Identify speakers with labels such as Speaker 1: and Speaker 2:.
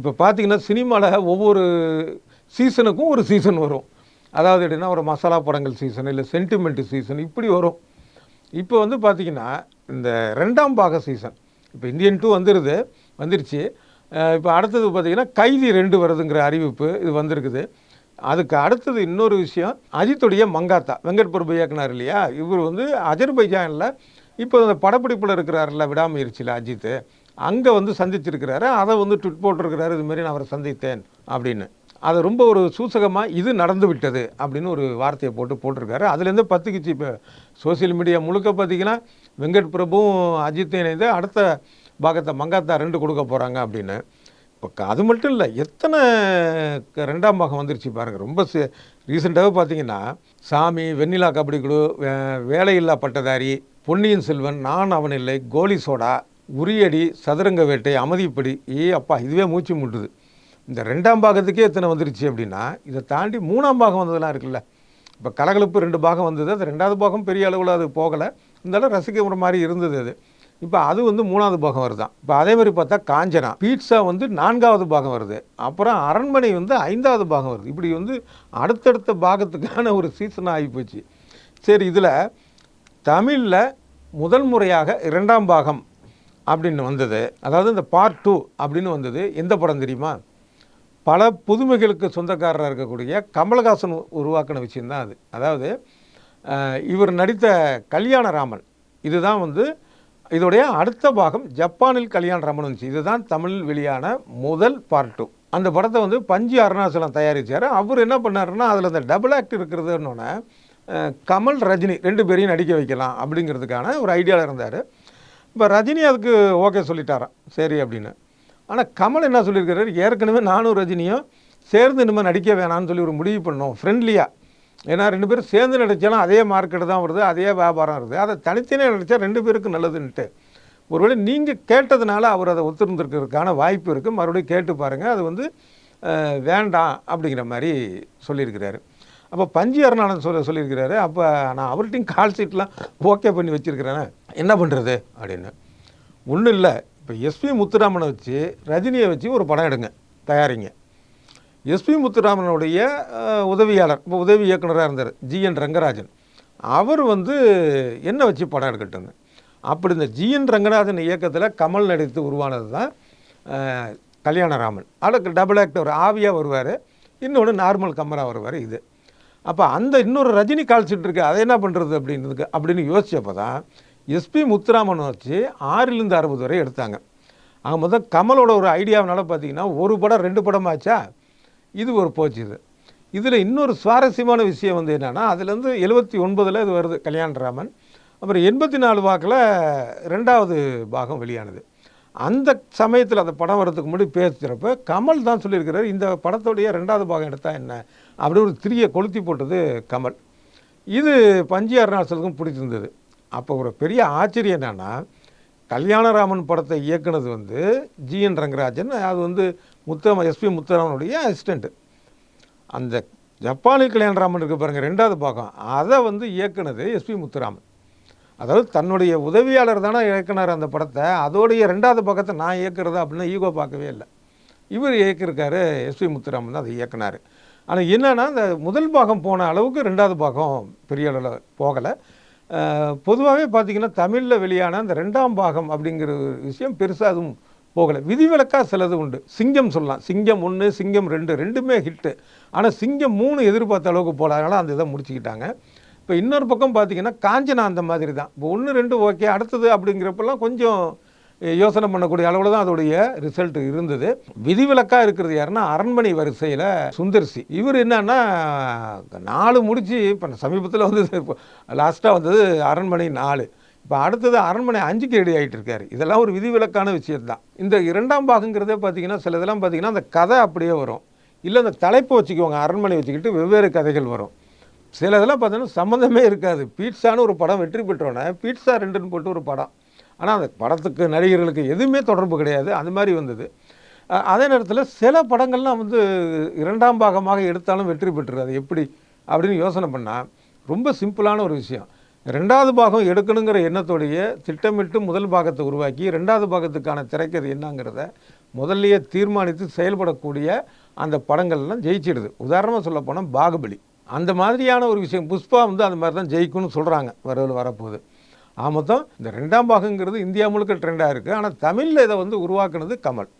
Speaker 1: இப்போ பார்த்தீங்கன்னா சினிமாவில் ஒவ்வொரு சீசனுக்கும் ஒரு சீசன் வரும். அதாவது எப்படின்னா ஒரு மசாலா படங்கள் சீசன் இல்லை சென்டிமெண்ட் சீசன் இப்படி வரும். இப்போ வந்து பார்த்தீங்கன்னா இந்த ரெண்டாம் பாக சீசன் இப்போ இந்தியன் டூ வந்துடுது வந்துருச்சு. இப்போ அடுத்தது பார்த்திங்கன்னா கைதி ரெண்டு வருதுங்கிற அறிவிப்பு இது வந்திருக்குது. அதுக்கு அடுத்தது இன்னொரு விஷயம் அஜித்துடைய மங்காத்தா வெங்கட் பிரபு இயக்குனார் இல்லையா? இவர் வந்து அஜர்பைஜானில் இப்போ அந்த படப்பிடிப்பில் இருக்கிறாருல விடாமுயற்சியில் அஜித்து. அங்கே வந்து சந்திச்சிருக்கிறாரு அதை வந்து ட்விட் போட்டிருக்கிறாரு இது மாதிரி நான் அவரை சந்தித்தேன் அப்படின்னு. அதை ரொம்ப ஒரு சூசகமாக இது நடந்து விட்டது அப்படின்னு ஒரு வார்த்தையை போட்டு போட்டிருக்காரு. அதுலேருந்து பத்துக்குச்சு இப்போ சோசியல் மீடியா முழுக்க பார்த்தீங்கன்னா வெங்கட் பிரபுவும் அஜித் இணைந்து அடுத்த பாகத்தை மங்காத்தா ரெண்டு கொடுக்க போகிறாங்க அப்படின்னு. இப்போ க- அது மட்டும் இல்லை எத்தனை க- ரெண்டாம் பாகம் வந்துருச்சு பாருங்கள் ரொம்ப ரீசெண்டாகவே பார்த்தீங்கன்னா சாமி வெண்ணிலா கபடி குழு வே- வேலையில்லா பட்டதாரி பொன்னியின் செல்வன் நான் அவன் இல்லை கோலி சோடா உரியடி சதுரங்க வேட்டை அமைதிப்படி ஏ அப்பா இதுவே மூச்சு முட்டுது. இந்த ரெண்டாம் பாகத்துக்கே எத்தனை வந்துருச்சு அப்படின்னா இதை தாண்டி மூணாம் பாகம் வந்ததெல்லாம் இருக்குல்ல. இப்போ கலகலப்பு ரெண்டு பாகம் வந்தது அது ரெண்டாவது பாகம் பெரிய அளவில் அது போகலை. இருந்தாலும் ரசிக்கிற மாதிரி இருந்தது அது. இப்போ அது வந்து மூணாவது பாகம் வருதான் இப்போ அதே மாதிரி பார்த்தா காஞ்சனா பீட்சா வந்து நான்காவது பாகம் வருது. அப்புறம் அரண்மனை வந்து ஐந்தாவது பாகம் வருது. இப்படி வந்து அடுத்தடுத்த பாகத்துக்கான ஒரு சீசன் ஆகிப்போச்சு சரி இதில் தமிழில் முதல் முறையாக இரண்டாம் பாகம் அப்படின்னு வந்தது. அதாவது இந்த பார்ட் டூ அப்படின்னு வந்தது. எந்த படம் தெரியுமா? பல புதுமைகளுக்கு சொந்தக்காரராக இருக்கக்கூடிய கமலஹாசன் உருவாக்கின விஷயம்தான் அது. அதாவது இவர் நடித்த கல்யாணராமன். இதுதான் வந்து இதோடைய அடுத்த பாகம் ஜப்பானில் கல்யாணராமன் வந்துச்சு. இதுதான் தமிழில் வெளியான முதல் பார்ட் டூ அந்த படத்தை வந்து பஞ்சு அருணாச்சலம் தயாரித்தார் அவர் என்ன பண்ணாருன்னா அதில் அந்த டபுள் ஆக்ட் இருக்கிறதுன்னொன்னே கமல் ரஜினி ரெண்டு பேரையும் நடிக்க வைக்கலாம் அப்படிங்கிறதுக்கான ஒரு ஐடியாவில் இருந்தார். இப்போ ரஜினி அதுக்கு ஓகே சொல்லிட்டாராம். சரி அப்படின்னு. ஆனால் கமல் என்ன சொல்லியிருக்கிறாரு? ஏற்கனவே நானும் ரஜினியும் சேர்ந்து இனிமேல் நடிக்க வேணாம்னு சொல்லி ஒரு முடிவு பண்ணோம். ஃப்ரெண்ட்லியாக ஏன்னா ரெண்டு பேரும் சேர்ந்து நடித்தாலும் அதே மார்க்கெட்டு தான் வருது அதே வியாபாரம் வருது. அதை தனித்தனியாக நடித்தா ரெண்டு பேருக்கு நல்லதுன்ட்டு ஒருவேளை நீங்கள் கேட்டதுனால அவர் அதை ஒத்துருந்துருக்கிறதுக்கான வாய்ப்பு இருக்குது மறுபடியும் கேட்டு பாருங்கள் அது வந்து வேண்டாம் அப்படிங்கிற மாதிரி சொல்லியிருக்கிறாரு. அப்போ பஞ்சு அருணானந்த் சொல்ல சொல்லியிருக்கிறாரு. அப்போ நான் அவர்கிட்டையும் கால் சீட்லாம் ஓகே பண்ணி வச்சுருக்கிறேன்னு என்ன பண்ணுறது அப்படின்னு. ஒன்றும் இல்லை. இப்போ எஸ்பி முத்துராமனை வச்சு ரஜினியை வச்சு ஒரு படம் எடுங்க தயாரிங்க. எஸ்பி முத்துராமனுடைய உதவியாளர் இப்போ உதவி இயக்குனராக இருந்தார் ஜிஎன் ரங்கராஜன். அவர் வந்து என்ன வச்சு படம் எடுக்கட்டுங்க அப்படி இந்த ஜிஎன் ரங்கராஜன் இயக்கத்தில் கமல் நடித்து உருவானது தான் கல்யாணராமன். அதுக்கு டபுள் ஆக்டர் ஆவியாக வருவார் இன்னொன்று நார்மல் கமரா வருவார் இது. அப்போ அந்த இன்னொரு ரஜினி கால்சிட்டு இருக்கு அதை என்ன பண்ணுறது அப்படின்றதுக்கு அப்படின்னு யோசிச்சப்போ தான் எஸ்பி முத்துராமன் வச்சு ஆறிலிருந்து அறுபது வரை எடுத்தாங்க. அங்கே மொத்தம் கமலோட ஒரு ஐடியாவினால பார்த்தீங்கன்னா ஒரு படம் ரெண்டு படம் ஆச்சா? இது ஒரு போச்சு இது. இதில் இன்னொரு சுவாரஸ்யமான விஷயம் வந்து என்னென்னா அதுலேருந்து எழுபத்தி ஒன்பதில் இது வருது கல்யாணராமன். அப்புறம் எண்பத்தி நாலு வாக்கில் ரெண்டாவது பாகம் வெளியானது. அந்த சமயத்தில் அந்த படம் வரதுக்கு முன்னாடி பேசுகிறப்ப கமல் தான் சொல்லியிருக்கிறார் இந்த படத்துடைய ரெண்டாவது பாகம் எடுத்தால் என்ன? அப்படி ஒரு திரியை கொளுத்தி போட்டது கமல். இது பஞ்சு அருணாச்சலுக்கும் பிடிச்சிருந்தது. அப்போ ஒரு பெரிய ஆச்சரியம் என்னென்னா கல்யாணராமன் படத்தை இயக்குனது வந்து ஜிஎன் ரங்கராஜன் அது வந்து முத்தம எஸ்பி முத்தராமனுடைய அசிஸ்டண்ட்டு அந்த ஜப்பானில் கல்யாணராமன் இருக்கு பாருங்கள் ரெண்டாவது பாகம். அதை வந்து இயக்குனது எஸ்பி முத்துராமன். அதாவது தன்னுடைய உதவியாளர் தானே இயக்குனார் அந்த படத்தை. அதோடைய ரெண்டாவது பக்கத்தை நான் இயக்குறது அப்படின்னு ஈகோ பார்க்கவே இல்லை. இவர் இயக்கியிருக்காரு எஸ்பி முத்துராமன் தான் அதை இயக்குனார். ஆனால் என்னன்னா இந்த முதல் பாகம் போன அளவுக்கு ரெண்டாவது பாகம் பெரிய அளவில் போகலை. பொதுவாகவே பார்த்தீங்கன்னா தமிழில் வெளியான அந்த ரெண்டாம் பாகம் அப்படிங்கிற ஒரு விஷயம் பெருசாக அதுவும் போகலை. விதிவிலக்காக சிலது உண்டு. சிங்கம் சொல்லலாம். சிங்கம் ஒன்று சிங்கம் ரெண்டு ரெண்டுமே ஹிட்டு ஆனால் சிங்கம் மூணு எதிர்பார்த்த அளவுக்கு போல. அதனால் அந்த இதை முடிச்சுக்கிட்டாங்க. இப்போ இன்னொரு பக்கம் பார்த்தீங்கன்னா காஞ்சனா அந்த மாதிரி தான் இப்போ ஒன்று ரெண்டு ஓகே அடுத்தது அப்படிங்கிறப்பெல்லாம் கொஞ்சம் யோசனை பண்ணக்கூடிய அளவில் தான் அதோடைய ரிசல்ட் இருந்தது. விதிவிலக்காக இருக்கிறது யாருன்னா அரண்மனை வரிசையில் சுந்தர்சி. இவர் என்னன்னா நாலு முடிச்சு இப்போ சமீபத்தில் வந்து லாஸ்ட்டாக வந்தது அரண்மனை நாலு. இப்போ அடுத்தது அரண்மனை அஞ்சுக்கு ரெடி ஆகிட்டு இருக்காரு. இதெல்லாம் ஒரு விதிவிலக்கான விஷயம் தான் இந்த இரண்டாம் பாகங்கிறதே பார்த்தீங்கன்னா சில இதெல்லாம் பார்த்தீங்கன்னா அந்த கதை அப்படியே வரும். இல்லை அந்த தலைப்பு வச்சுக்குவாங்க அரண்மனை வச்சுக்கிட்டு வெவ்வேறு கதைகள் வரும். சில இதெல்லாம் பார்த்தீங்கன்னா சம்மந்தமே இருக்காது. பீட்சான்னு ஒரு படம் வெற்றி பெற்றோன்னே பீட்சா ரெண்டுன்னு போட்டு ஒரு படம். ஆனால் அந்த படத்துக்கு நடிகர்களுக்கு எதுவுமே தொடர்பு கிடையாது. அது மாதிரி வந்தது. அதே நேரத்தில் சில படங்கள்லாம் வந்து இரண்டாம் பாகமாக எடுத்தாலும் வெற்றி பெற்று அது எப்படி அப்படின்னு யோசனை பண்ணால் ரொம்ப சிம்பிளான ஒரு விஷயம். ரெண்டாவது பாகம் எடுக்கணுங்கிற எண்ணத்தோடைய திட்டமிட்டு முதல் பாகத்தை உருவாக்கி ரெண்டாவது பாகத்துக்கான திரைக்கதை என்னங்கிறத முதல்லையே தீர்மானித்து செயல்படக்கூடிய அந்த படங்கள்லாம் ஜெயிச்சிடுது. உதாரணமாக சொல்லப்போனால் பாகுபலி. அந்த மாதிரியான ஒரு விஷயம் புஷ்பா வந்து அந்த மாதிரி தான் ஜெயிக்கும்னு சொல்கிறாங்க வரவில் வரப்போகுது. ஆ மொத்தம் இந்த ரெண்டாம் பாகங்கிறது இந்தியா முழுக்க ட்ரெண்டாக இருக்குது ஆனால் தமிழில் இதை வந்து உருவாக்குனது கமல்.